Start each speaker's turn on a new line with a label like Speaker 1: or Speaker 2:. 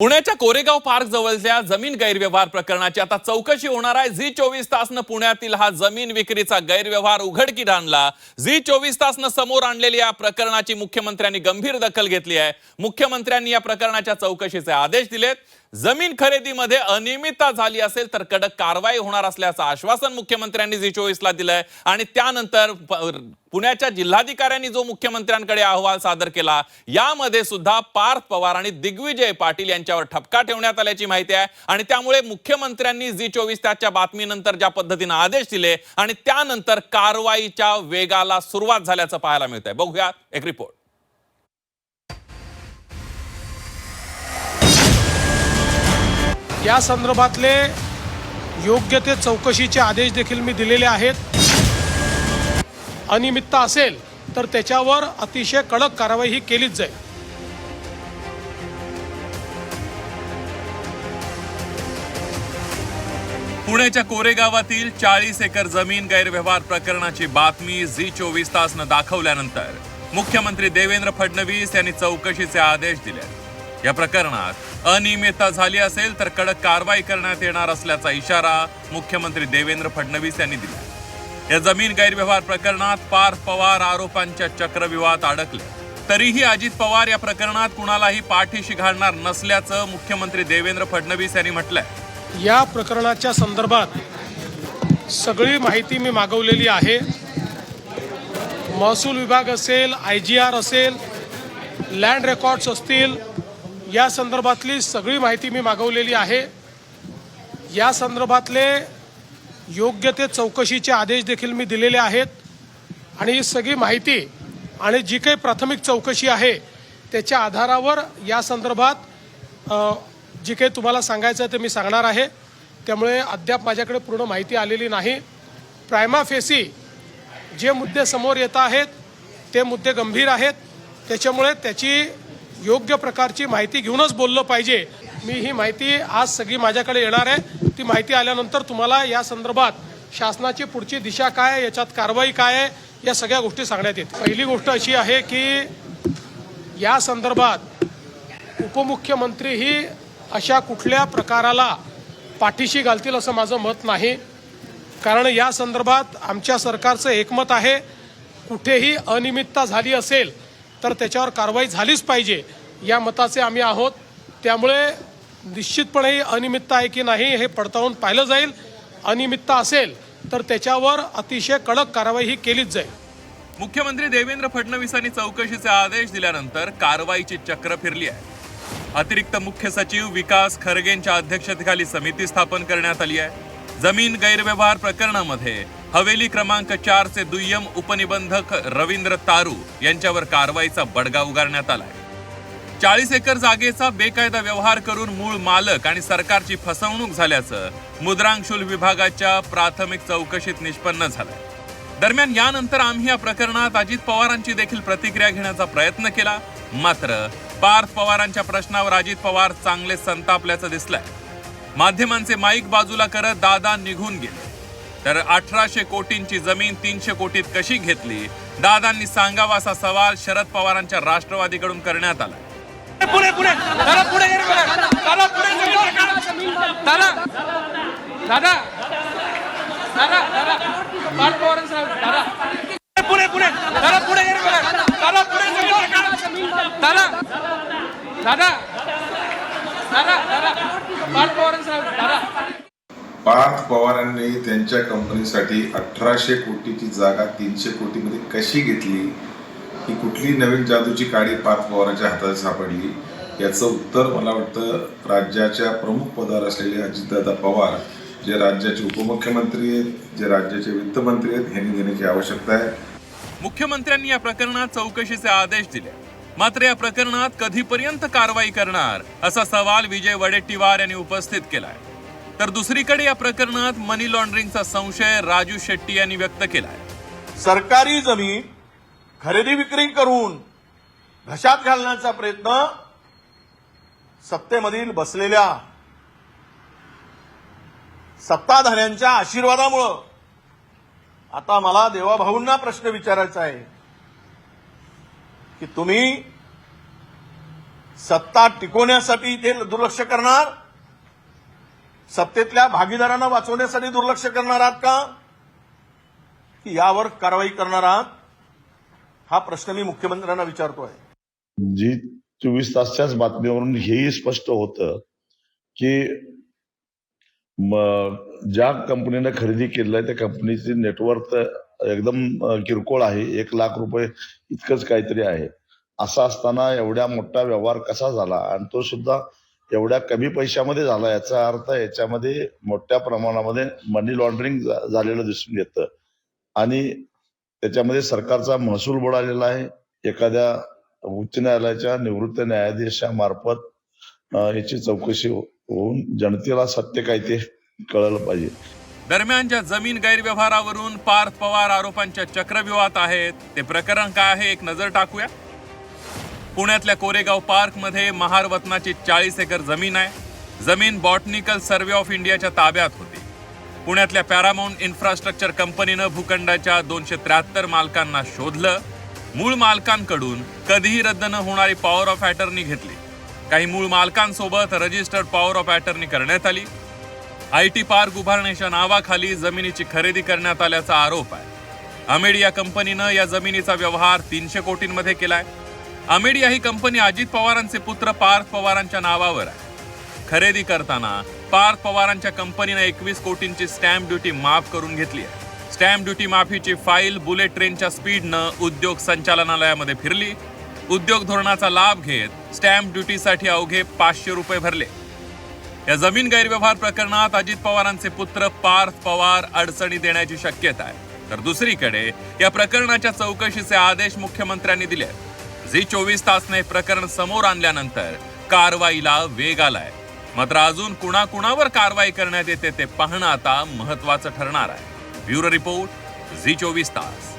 Speaker 1: पुण्याच्या कोरेगाव पार्क जवळच्या जमीन गैरव्यवहार प्रकरणाची आता चौकशी होणार आहे. झी चोवीस तासनं पुण्यातील हा जमीन विक्रीचा गैरव्यवहार उघडकीड आणला. झी चोवीस तासनं समोर आणलेली या प्रकरणाची मुख्यमंत्र्यांनी गंभीर दखल घेतली आहे. मुख्यमंत्र्यांनी या प्रकरणाच्या चौकशीचे आदेश दिलेत. जमीन खरेदीमध्ये अनियमितता झाली असेल तर कडक कारवाई होणार असल्याचं आश्वासन मुख्यमंत्र्यांनी झी चोवीसला दिलंय. आणि त्यानंतर पुण्याच्या जिल्हाधिकाऱ्यांनी जो मुख्यमंत्र्यांकडे अहवाल सादर केला यामध्ये सुद्धा पार्थ पवार आणि दिग्विजय पाटील यांच्यावर ठपका ठेवण्यात आल्याची माहिती आहे. आणि त्यामुळे मुख्यमंत्र्यांनी झी चोवीस तासच्या बातमीनंतर ज्या पद्धतीनं आदेश दिले आणि त्यानंतर कारवाईच्या वेगाला सुरुवात झाल्याचं पाहायला मिळत आहे बघूया एक रिपोर्ट.
Speaker 2: या संदर्भातले योग्य ते चौकशीचे आदेश देखील मी दिलेले आहेत. अनियमितता असेल तर त्याच्यावर अतिशय कडक कारवाई ही केलीच जाईल.
Speaker 1: पुण्याच्या कोरेगावातील चाळीस एकर जमीन गैरव्यवहार प्रकरणाची बातमी झी चोवीस तासनं दाखवल्यानंतर मुख्यमंत्री देवेंद्र फडणवीस यांनी चौकशीचे आदेश दिले. या प्रकरणात अनियमितता झाली असेल तर कडक कारवाई करण्यात येणार असल्याचा इशारा मुख्यमंत्री देवेंद्र फडणवीस यांनी दिला. या जमीन गैरव्यवहार प्रकरणात पार्थ पवार आरोपांच्या चक्रव्यूहात अडकले. तरीही अजित पवार या प्रकरणात कुणालाही पाठीशी घालणार नसल्याचं मुख्यमंत्री देवेंद्र फडणवीस यांनी म्हटलंय.
Speaker 2: या प्रकरणाच्या संदर्भात सगळी माहिती मी मागवलेली आहे. महसूल विभाग असेल आय जी आर असेल लँड रेकॉर्ड्स असतील या संदर्भातली सगळी माहिती मी मागवलेली आहे. या संदर्भातले योग्य ते चौकशीचे आदेश देखील मी दिलेले आहेत. आणि ही सगळी माहिती आणि जी काही प्राथमिक चौकशी आहे त्याच्या आधारावर या संदर्भात जी काही तुम्हाला सांगायचं आहे ते मी सांगणार आहे. त्यामुळे अद्याप माझ्याकडे पूर्ण माहिती आलेली नाही. प्रायमा फेसी जे मुद्दे समोर येत आहेत ते मुद्दे गंभीर आहेत. त्याच्यामुळे त्याची योग्य प्रकारची माहिती घेऊनच बोललं पाहिजे. मी ही माहिती आज सगळी माझ्याकडे येणार आहे. ती माहिती आल्यानंतर तुम्हाला या संदर्भात शासनाची पुढची दिशा काय आहे याच्यात कारवाई काय आहे या सगळ्या गोष्टी सांगण्यात येतील. पहिली गोष्ट अशी आहे की या संदर्भात उपमुख्यमंत्री ही अशा कुठल्या प्रकाराला पाठीशी घालतील असं माझं मत नाही. कारण या संदर्भात आमच्या सरकारचं एकमत आहे कुठेही अनियमितता झाली असेल तर त्याच्यावर कारवाई झालीच पाहिजे. या मताचे आम्ही आहोत. त्यामुळे निश्चितपणे ही अनियमितता आहे की नाही हे पडताळून पाहिलं जाईल. अनियमितता असेल तर त्याच्यावर अतिशय कडक कारवाई ही केलीच जाईल.
Speaker 1: मुख्यमंत्री देवेंद्र फडणवीसांनी चौकशीचे आदेश दिल्यानंतर कारवाईची चक्र फिरली आहे. अतिरिक्त मुख्य सचिव विकास खरगेंच्या अध्यक्षतेखाली समिती स्थापन करण्यात आली आहे. जमीन गैरव्यवहार प्रकरणामध्ये हवेली क्रमांक चारचे दुय्यम उपनिबंधक रवींद्र तारू यांच्यावर कारवाईचा बडगा उगारण्यात आलाय. चाळीस एकर जागेचा बेकायदा व्यवहार करून मूळ मालक आणि सरकारची फसवणूक झाल्याचं मुद्रांक विभागाच्या प्राथमिक चौकशीत निष्पन्न झालंय. दरम्यान यानंतर आम्ही या प्रकरणात अजित पवारांची देखील प्रतिक्रिया घेण्याचा प्रयत्न केला. मात्र पार्थ पवारांच्या प्रश्नावर अजित पवार चांगले संतापल्याचं दिसलंय. माध्यमांचे माईक बाजूला करत दादा निघून गेले. तर अठराशे कोटींची जमीन तीनशे कोटीत कशी घेतली? दादांनी सांगावा असा सवाल शरद पवारांच्या राष्ट्रवादीकडून करण्यात आला.
Speaker 3: पुढे पुढे. दादा पुढे ये बघा. दादा पुढे ये दादा दादा. दादा दादा. पाठ पवारांचं नाव. दादा. पुढे पुढे. दादा पुढे ये बघा. दादा पुढे ये दादा. दादा. दादा दादा. पाठ पवारांचं नाव. दादा.
Speaker 4: पार्थ पवारांनी त्यांच्या कंपनीसाठी अठराशे कोटीची जागा तीनशे कोटीमध्ये कशी घेतली? ही कुठली नवीन जादूची काडी पार्थ पवारांच्या हातात सापडली याचं उत्तर मला वाटतं राज्याच्या प्रमुख पदावर असलेले अजितदादा पवार जे राज्याचे उपमुख्यमंत्री आहेत जे राज्याचे वित्तमंत्री आहेत ह्यांनी देण्याची आवश्यकता आहे.
Speaker 1: मुख्यमंत्र्यांनी या प्रकरणात चौकशीचे आदेश दिले. मात्र या प्रकरणात कधीपर्यंत कारवाई करणार असा सवाल विजय वडेट्टीवार यांनी उपस्थित केलाय. तर दुसरीकडे या प्रकरणात मनी लॉन्ड्रिंगचा संशय राजू शेट्टी यांनी व्यक्त केलाय.
Speaker 5: सरकारी जमीन खरेदी विक्री करून घशात घालण्याचा प्रयत्न सत्तेमधील बसलेल्या सत्ताधाऱ्यांच्या आशीर्वादामुळं. आता मला देवाभाऊंना प्रश्न विचारायचा आहे की तुम्ही सत्ता टिकवण्यासाठी ते दुर्लक्ष करणार? सत्तेतल्या भागीदारांना वाचवण्यासाठी दुर्लक्ष करणार आहात का? की यावर कारवाई करणार आहात? हा प्रश्न मी मुख्यमंत्र्यांना विचारतो आहे
Speaker 6: जी चोवीस तासच्याच बातमीवरून हेही स्पष्ट होतं की ज्या कंपनीने खरेदी केलेलं आहे त्या कंपनीची नेटवर्क एकदम किरकोळ आहे. एक लाख रुपये इतकंच काहीतरी आहे. असं असताना एवढ्या मोठा व्यवहार कसा झाला? आणि तो सुद्धा एवढ्या कमी पैशामध्ये झाला याचा अर्थ याच्यामध्ये मोठ्या प्रमाणामध्ये मनी लॉन्ड्रिंग झालेलं दिसून येतं. आणि त्याच्यामध्ये सरकारचा महसूल बुडालेला आहे. एखाद्या उच्च न्यायालयाच्या निवृत्त न्यायाधीशामार्फत याची चौकशी होऊन जनतेला सत्य काय ते कळलं पाहिजे.
Speaker 1: दरम्यानच्या जमीन गैरव्यवहारावरून पार्थ पवार आरोपांच्या चक्रव्यूहात आहेत ते प्रकरण काय आहे एक नजर टाकूया. पुण्यातल्या कोरेगाव पार्कमध्ये महार वतनाची चाळीस एकर जमीन आहे. जमीन बॉटनिकल सर्व्हे ऑफ इंडियाच्या ताब्यात होती. पुण्यातल्या पॅरामाऊंट इन्फ्रास्ट्रक्चर कंपनीनं भूखंडाच्या दोनशे त्र्याहत्तर मालकांना शोधलं. मूळ मालकांकडून कधीही रद्द न होणारी पॉवर ऑफ अॅटर्नी घेतली. काही मूळ मालकांसोबत रजिस्टर्ड पॉवर ऑफ अॅटर्नी करण्यात आली. आय टी पार्क उभारण्याच्या नावाखाली जमिनीची खरेदी करण्यात आल्याचा आरोप आहे. अमेडी या कंपनीनं या जमिनीचा व्यवहार तीनशे कोटींमध्ये केलाय. अमेडिया ही कंपनी अजित पवारांचे पुत्र पार्थ पवारांच्या नावावर आहे. खरेदी करताना पार्थ पवारांच्या कंपनीनं एकवीस कोटींची स्टॅम्प ड्युटी माफ करून घेतली आहे. स्टॅम्प ड्युटी माफीची फाईल बुलेट ट्रेनच्या स्पीडनं उद्योग संचालनालयामध्ये फिरली. उद्योग धोरणाचा लाभ घेत स्टॅम्प ड्युटीसाठी अवघे पाचशे रुपये भरले. या जमीन गैरव्यवहार प्रकरणात अजित पवारांचे पुत्र पार्थ पवार अडचणी देण्याची शक्यता आहे. तर दुसरीकडे या प्रकरणाच्या चौकशीचे आदेश मुख्यमंत्र्यांनी दिले झी चोवीस तासने प्रकरण समोर आणल्यानंतर कारवाईला वेग आलाय. मात्र अजून कुणाकुणावर कारवाई करण्यात येते ते पाहणं आता महत्वाचं ठरणार आहे. ब्युरो रिपोर्ट झी चोवीस तास.